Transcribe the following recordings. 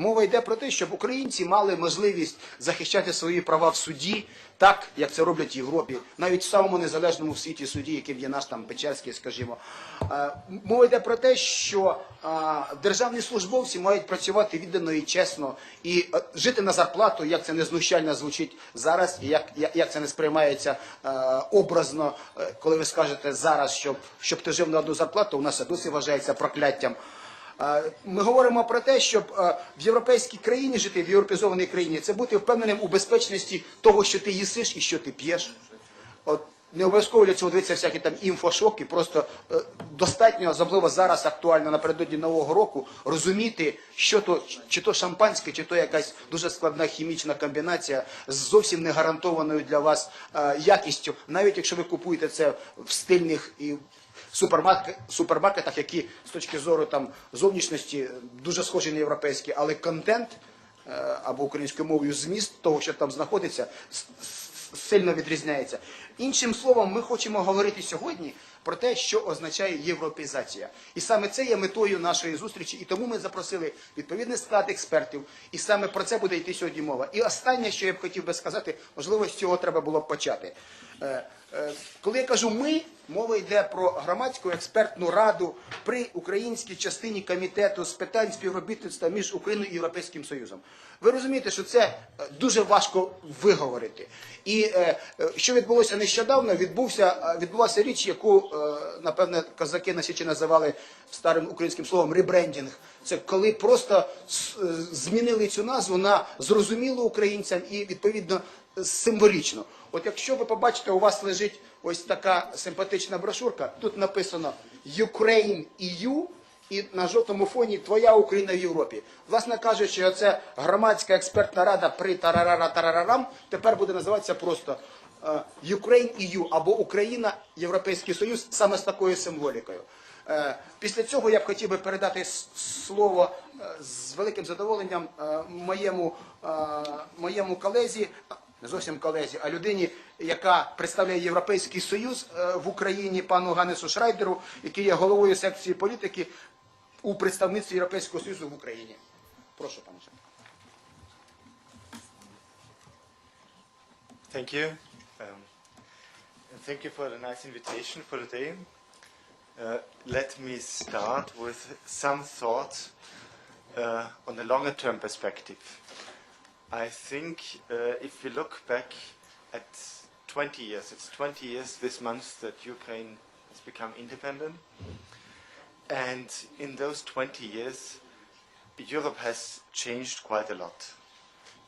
Мова йде про те, щоб українці мали можливість захищати свої права в суді, так як це роблять в Європі, навіть в самому незалежному в світі суді, яким є наш там Печерський, скажімо. Е, Мова йде про те, що е, державні службовці мають працювати віддано і чесно і е, жити на зарплату, як це не знущально звучить зараз, і як, як, це не сприймається образно, коли ви скажете зараз, щоб, щоб ти жив на одну зарплату, у нас досі вважається прокляттям. Ми говоримо про те, щоб е, в європейській країні жити, в європейзованій країні, це бути впевненим у безпечності того, що ти їсиш і що ти п'єш. От не обов'язково для цього дивитися всякі там інфошоки, просто е, достатньо, особливо зараз актуально напередодні Нового року, розуміти, що то, чи то шампанське, чи то якась дуже складна хімічна комбінація з зовсім не гарантованою для вас е, якістю, навіть якщо ви купуєте це в стильних і супермаркет, супермаркетах, які з точки зору там зовнішності е, дуже схожі на європейські, але контент е, або українською мовою зміст того, що там знаходиться, сильно відрізняється. Іншим словом, ми хочемо говорити сьогодні про те, що означає європейзація. І саме це є метою нашої зустрічі, і тому ми запросили відповідний склад експертів, і саме про це буде йти сьогодні мова. І останнє, що я б хотів би сказати, можливо, з цього треба було б почати. Е, е, Коли я кажу ми, мова йде про громадську експертну раду при українській частині комітету з питань співробітництва між Україною і Європейським Союзом. Ви розумієте, що це е, дуже важко виговорити. І що відбулося нещодавно, відбувся, відбулася річ, яку, напевне, козаки на Січі називали старим українським словом ребрендінг. Це коли просто е, змінили цю назву на зрозумілу українцям і відповідно символічно. От якщо ви побачите, у вас лежить ось така симпатична брошурка, тут написано Ukraine EU, і на жовтому фоні Твоя Україна в Європі. Власне кажучи, оце громадська експертна рада при тарарара тарарарам тепер буде називатися просто е, Ukraine EU або Україна Європейський Союз саме з такою символікою. Е, Після цього я б хотів би передати слово е, з великим задоволенням е, моєму, моєму колезі, не зовсім колезі, а людині, яка представляє Європейський Союз в Україні, пану Ганесу Шрайдеру, який є головою секції політики у представництві Європейського Союзу в Україні. Прошу, пане Шрайдер. Thank you. Um, and thank you for the nice invitation for today. Uh, let me start with some thoughts uh, on a longer term perspective. I think uh, if we look back at 20 years, it's 20 years this month that Ukraine has become independent. And in those 20 years, Europe has changed quite a lot.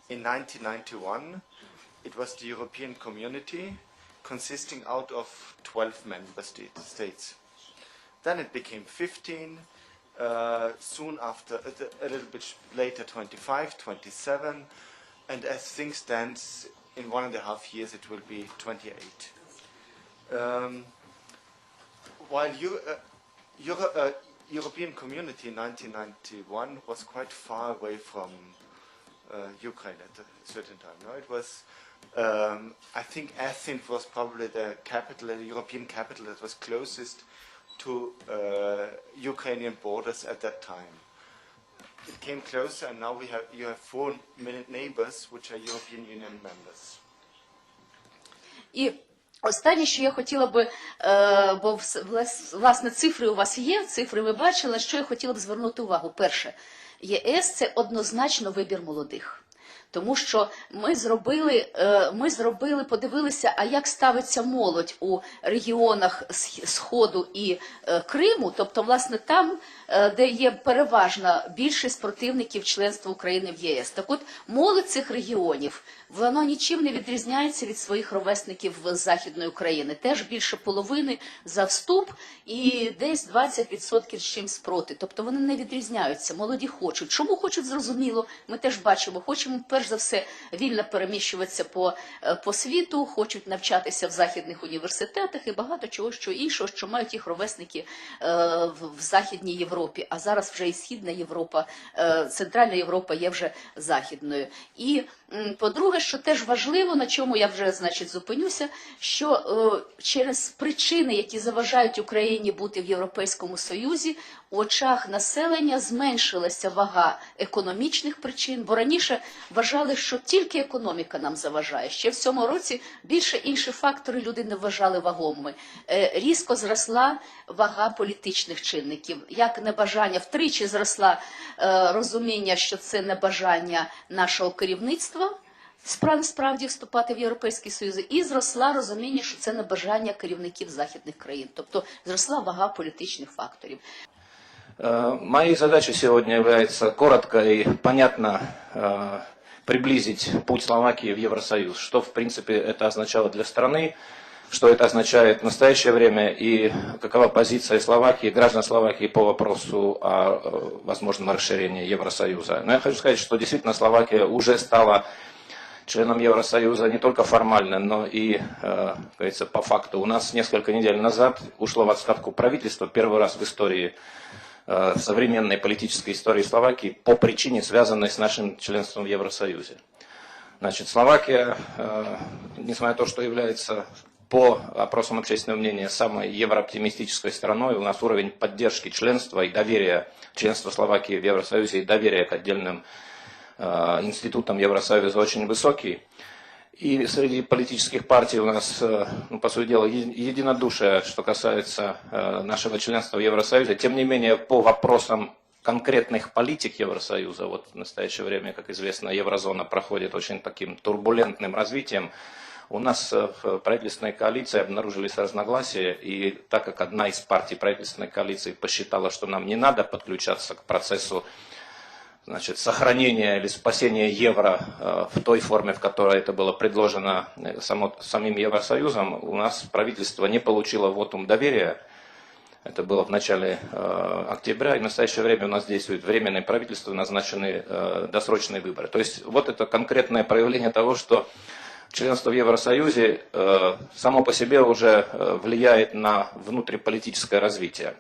In 1991, it was the European community consisting out of 12 member states. Then it became 15, uh, soon after, a, little bit later 25, 27, and as things stand, in one and a half years it will be 28. Um, while you, uh, Euro, uh, European community in 1991 was quite far away from uh, Ukraine at a certain time. No, it was. Um, I think Athens was probably the capital, the European capital that was closest to uh, Ukrainian borders at that time. It came closer, and now we have you have four neighbors which are European Union members. І останнє, що я хотіла би, е, бо власне цифри у вас є, цифри ви бачили, що я хотіла б звернути увагу. Перше, ЄС це однозначно вибір молодих. Тому що ми зробили, е, ми зробили, подивилися, а як ставиться молодь у регіонах Сх- Сходу і е, Криму, тобто, власне, там, е, де є переважна більшість противників членства України в ЄС. Так от молодь цих регіонів воно нічим не відрізняється від своїх ровесників Західної України. Теж більше половини за вступ і десь 20% з чимсь проти. Тобто вони не відрізняються. Молоді хочуть. Чому хочуть зрозуміло? Ми теж бачимо. Хочемо перш за все вільно переміщуватися по, е, по світу, хочуть навчатися в західних університетах і багато чого що іншого, що мають їх ровесники е, в, в Західній Європі. А зараз вже і Східна Європа, е, Центральна Європа є вже західною. І по-друге, що теж важливо, на чому я вже значить зупинюся, що через причини, які заважають Україні бути в Європейському Союзі, у очах населення зменшилася вага економічних причин, бо раніше вважали, що тільки економіка нам заважає. Ще в цьому році більше інші фактори люди не вважали вагомими. Е, Різко зросла вага політичних чинників, як небажання втричі зросла е, розуміння, що це небажання нашого керівництва. Справді вступати в Європейський Союз і зросла розуміння, що це небажання керівників західних країн, тобто зросла вага політичних факторів. Э, Моей задачей сегодня является коротко и понятно приблизить путь Словакии в Евросоюз. Что, в принципе, это означало для страны, что это означает в настоящее время и какова позиция Словакии, граждан Словакии по вопросу о э, возможном расширении Евросоюза. Но я хочу сказать, что действительно Словакия уже стала членом Евросоюза не только формально, но и, э, говорится, по факту. У нас несколько недель назад ушло в отставку правительство, первый раз в истории современной политической истории Словакии по причине, связанной с нашим членством в Евросоюзе. Значит, Словакия, э, несмотря на то, что является по опросам общественного мнения самой еврооптимистической страной, у нас уровень поддержки членства и доверия, членства Словакии в Евросоюзе и доверия к отдельным э, институтам Евросоюза очень высокий. И среди политических партий у нас, э, ну, по сути дела, единодушие, что касается э, нашего членства в Евросоюзе. Тем не менее, по вопросам конкретных политик Евросоюза, вот в настоящее время, как известно, еврозона проходит очень таким турбулентным развитием, у нас э, в правительственной коалиции обнаружились разногласия, и так как одна из партий правительственной коалиции посчитала, что нам не надо подключаться к процессу значит, сохранения или спасения евро э, в той форме, в которой это было предложено э, само- самим Евросоюзом, у нас правительство не получило вотум доверия. Это было в начале э, октября, и в настоящее время у нас действует временное правительство, назначены э, досрочные выборы. То есть вот это конкретное проявление того, что членство в Евросоюзе э, само по себе уже э, влияет на внутриполитическое развитие.